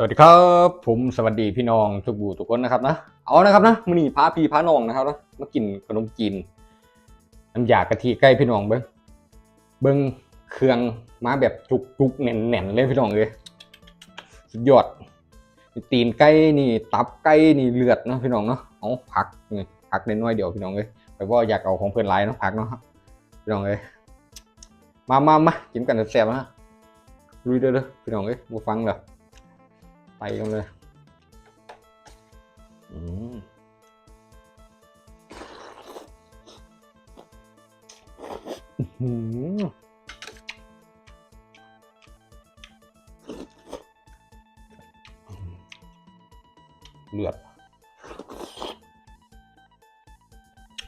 สวัสดีครับ ผมสวัสดีพี่น้องทุกบูทุกคนนะครับนะเอานะครับนะมือนี้พาพี่พาน้องนะครับนะมากินขนมจีนน้ำยากะทิใกล้พี่น้องเบิ้งเบิ้งเครื่องมาแบบจุกๆแน่นๆเลยพี่น้องเลยสุดยอดตีนไก่นี่ตับไก่นี่เลือดเนาะพี่น้องเนาะเอาผักนี่ผักเน้อยเดี๋ยวพี่น้องเลยไปว่าอยากเอาของเพื่อนไลน์เนาะผักเนาะพี่น้องเลยมามามากินกันแซ่บๆนะลุยเด้อเด้อพี่น้องเลยมาฟังเหรอ ไปกันเลยอืมอื้อหือเลือด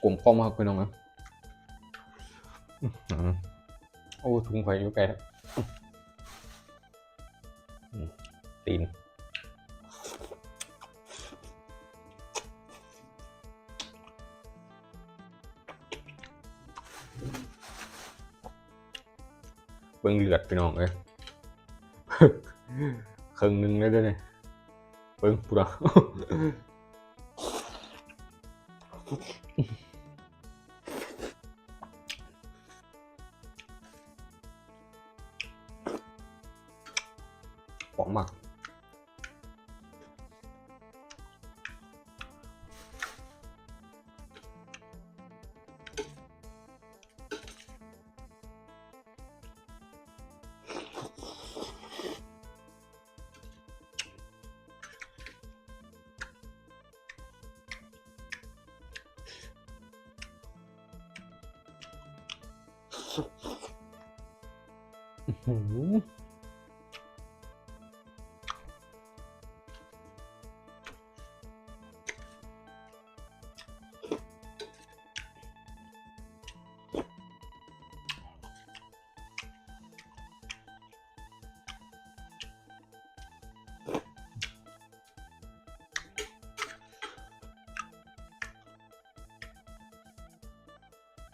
กลมกล่อมมากพี่น้องนะโอ้ถุงไฟอยู่ไกลตีน เบิ่งเลือดพี่น้องเอ้ยครึ่งหนึงเลยเด้อเนี่ยเบิ่งปุ๊ดอะหอมมาก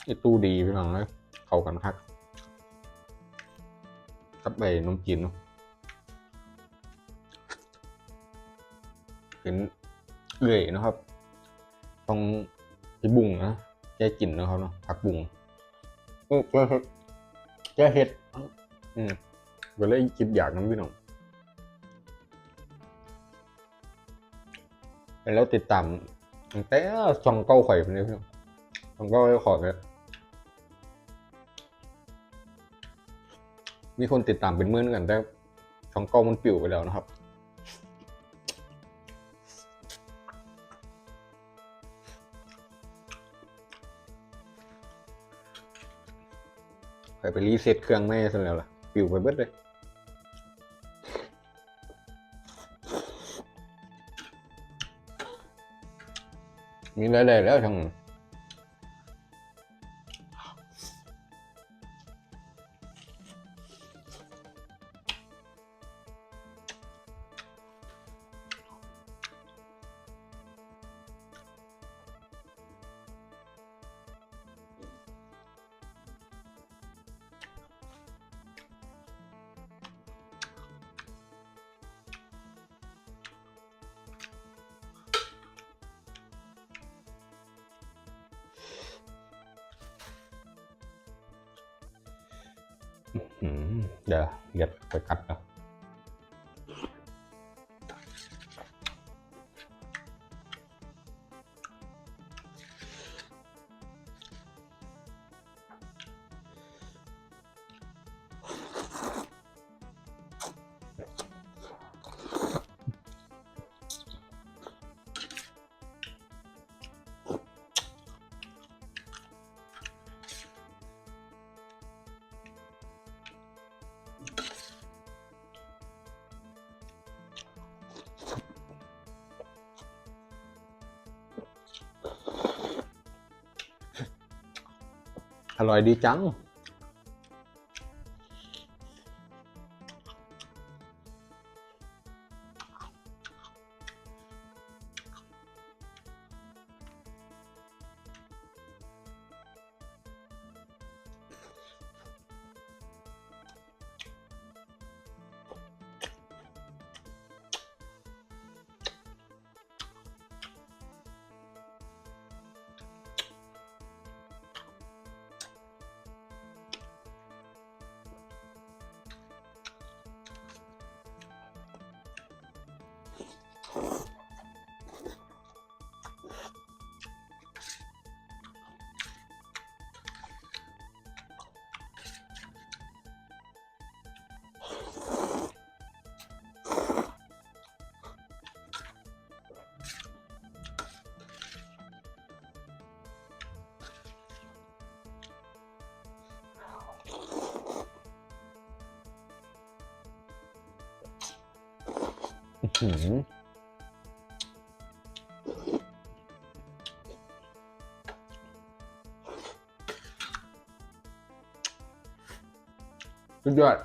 ไอตู้ดีพี่น้องเลยเข้ากันครับ กับใบนมจีนเนาะเห็นเอื่อยนะครับต้องพี่บุ้งนะแกกินนะครับเนาะผักบุ้งแกเห็ดแกเห็ดอืมก็เลยคิดอยากน้ำพี่น้องแล้วติดตามแต่ช่องเก้าไข่ไปเลยพี่น้องช่องเก้าข่ขอเลย มีคนติดตามเป็นหมื่นกัน แต่ช่องเก้ามันปิวไปแล้วนะครับ ใครไปรีเซ็ตเครื่องไม่ซะแล้วล่ะ ปิวไปเบิดเลยมีหลายๆแล้วช่อง เดี๋ยวเดี๋ยวไปกัดนะ อร่อยดีจัง หือสุดยอด